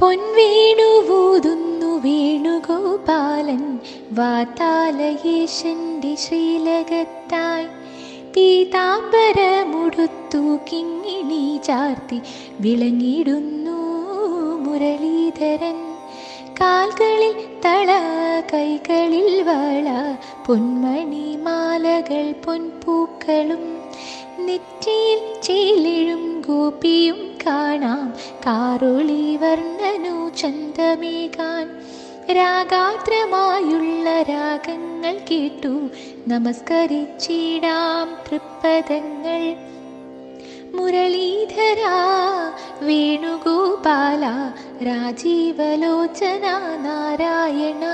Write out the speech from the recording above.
പൊൻവേണുവൂതുന്നു വേണുഗോപാലൻ വാതാലയേശന്റെ ശ്രീലകത്തായി. തീതാംബരമുടുത്തു കിങ്ങിണി ചാർത്തി വിളങ്ങിടുന്നു മുരളീധരൻ. കാൽകളിൽ തള കൈകളിൽ വള പൊന്മണി മാലകൾ പൊൻപൂക്കളും. നെറ്റിയിൽ ചേലിഴും ഗോപിയും കാണാം. കാറുളി വർണനു ചന്തമേകാൻ രാഗാത്രമായുള്ള രാഗങ്ങൾ കേട്ടു. നമസ്കരിച്ചിടാം തൃപ്പദങ്ങൾ. മുരളീധര വേണുഗോപാല രാജീവലോചന നാരായണ